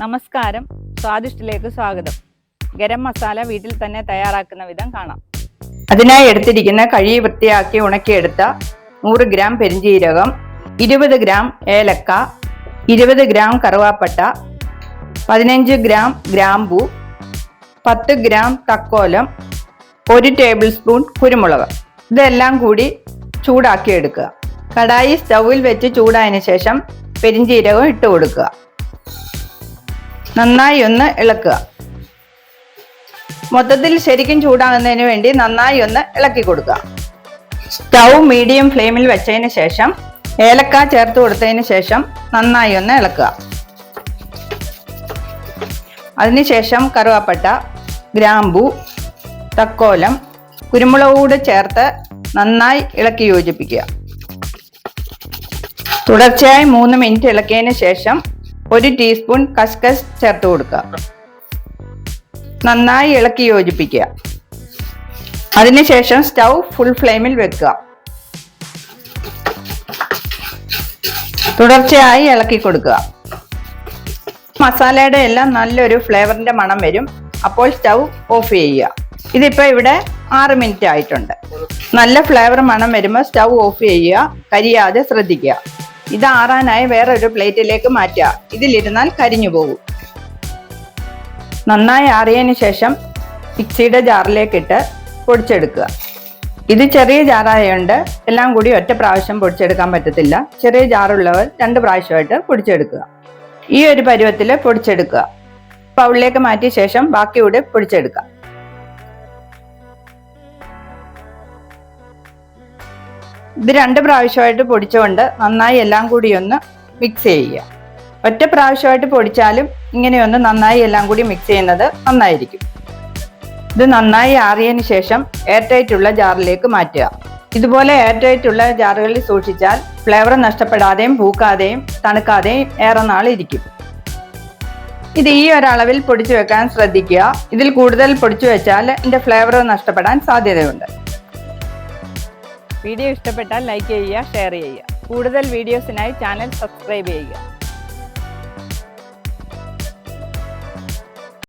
നമസ്കാരം. സ്വാദിഷ്ടിലേക്ക് സ്വാഗതം. ഗരം മസാല വീട്ടിൽ തന്നെ തയ്യാറാക്കുന്ന വിധം കാണാം. അതിനായി എടുത്തിരിക്കുന്ന കഴുകി വൃത്തിയാക്കി ഉണക്കിയെടുത്ത നൂറ് ഗ്രാം പെരിഞ്ചീരകം ഇരുപത് ഗ്രാം ഏലക്ക ഇരുപത് ഗ്രാം കറുവാപ്പട്ട പതിനഞ്ച് ഗ്രാം ഗ്രാമ്പൂ പത്ത് ഗ്രാം തക്കോലം ഒരു ടേബിൾ സ്പൂൺ കുരുമുളക്. ഇതെല്ലാം കൂടി ചൂടാക്കി എടുക്കുക കടായി സ്റ്റൗവിൽ വെച്ച് ചൂടായതിനു ശേഷം പെരിഞ്ചീരകം ഇട്ട് കൊടുക്കുക. നന്നായി ഒന്ന് ഇളക്കുക. മൊത്തത്തിൽ ശരിക്കും ചൂടാകുന്നതിന് വേണ്ടി നന്നായി ഒന്ന് ഇളക്കി കൊടുക്കുക. സ്റ്റൗ മീഡിയം ഫ്ലെയിമിൽ വെച്ചതിന് ശേഷം ഏലക്ക ചേർത്ത് കൊടുത്തതിന് ശേഷം നന്നായി ഒന്ന് ഇളക്കുക. അതിനുശേഷം കറുവാപ്പട്ട ഗ്രാമ്പു തക്കോലം കുരുമുളക് കൂടി ചേർത്ത് നന്നായി ഇളക്കി യോജിപ്പിക്കുക. തുടർച്ചയായി മൂന്ന് മിനിറ്റ് ഇളക്കിയതിന് ശേഷം ഒരു ടീസ്പൂൺ കസ്കസ് ചേർത്ത് കൊടുക്കുക. നന്നായി ഇളക്കി യോജിപ്പിക്കുക. അതിനുശേഷം സ്റ്റൗ ഫുൾ ഫ്ലെയിമിൽ വെക്കുക. തുടർച്ചയായി ഇളക്കി കൊടുക്കുക. മസാലയുടെ എല്ലാം നല്ലൊരു ഫ്ലേവറിന്റെ മണം വരും. അപ്പോൾ സ്റ്റൗ ഓഫ് ചെയ്യുക. ഇതിപ്പോ ഇവിടെ ആറ് മിനിറ്റ് ആയിട്ടുണ്ട്. നല്ല ഫ്ലേവർ മണം വരുമ്പോൾ സ്റ്റൗ ഓഫ് ചെയ്യുക. കരിയാതെ ശ്രദ്ധിക്കുക. ഇത് ആറാനായി വേറൊരു പ്ലേറ്റിലേക്ക് മാറ്റുക. ഇതിലിരുന്നാൽ കരിഞ്ഞു പോകും. നന്നായി ആറിയതിന് ശേഷം മിക്സിയുടെ ജാറിലേക്ക് ഇട്ട് പൊടിച്ചെടുക്കുക. ഇത് ചെറിയ ജാറായതുകൊണ്ട് എല്ലാം കൂടി ഒറ്റ പ്രാവശ്യം പൊടിച്ചെടുക്കാൻ പറ്റത്തില്ല. ചെറിയ ജാറുള്ളവർ രണ്ട് പ്രാവശ്യമായിട്ട് പൊടിച്ചെടുക്കുക. ഈ ഒരു പരുവത്തിൽ പൊടിച്ചെടുക്കുക. പൗളിലേക്ക് മാറ്റിയ ശേഷം ബാക്കി കൂടി പൊടിച്ചെടുക്കുക. ഇത് രണ്ട് പ്രാവശ്യമായിട്ട് പൊടിച്ചുകൊണ്ട് നന്നായി എല്ലാം കൂടി ഒന്ന് മിക്സ് ചെയ്യുക. ഒറ്റ പ്രാവശ്യമായിട്ട് പൊടിച്ചാലും ഇങ്ങനെയൊന്ന് നന്നായി എല്ലാം കൂടി മിക്സ് ചെയ്യുന്നത് നന്നായിരിക്കും. ഇത് നന്നായി ആറിയതിന് ശേഷം എയർ ടൈറ്റ് ഉള്ള ജാറിലേക്ക് മാറ്റുക. ഇതുപോലെ എയർ ടൈറ്റ് ഉള്ള ജാറുകളിൽ സൂക്ഷിച്ചാൽ ഫ്ലേവർ നഷ്ടപ്പെടാതെയും പൂക്കാതെയും തണുക്കാതെയും ഏറെ നാൾ ഇരിക്കും. ഇത് ഈ ഒരളവിൽ പൊടിച്ചു വെക്കാൻ ശ്രദ്ധിക്കുക. ഇതിൽ കൂടുതൽ പൊടിച്ചു വെച്ചാൽ ഇതിന്റെ ഫ്ലേവർ നഷ്ടപ്പെടാൻ സാധ്യതയുണ്ട്. വീഡിയോ ഇഷ്ടപ്പെട്ടാൽ ലൈക്ക് ചെയ്യുക ഷെയർ ചെയ്യുക. കൂടുതൽ വീഡിയോസിനായി ചാനൽ സബ്സ്ക്രൈബ് ചെയ്യുക.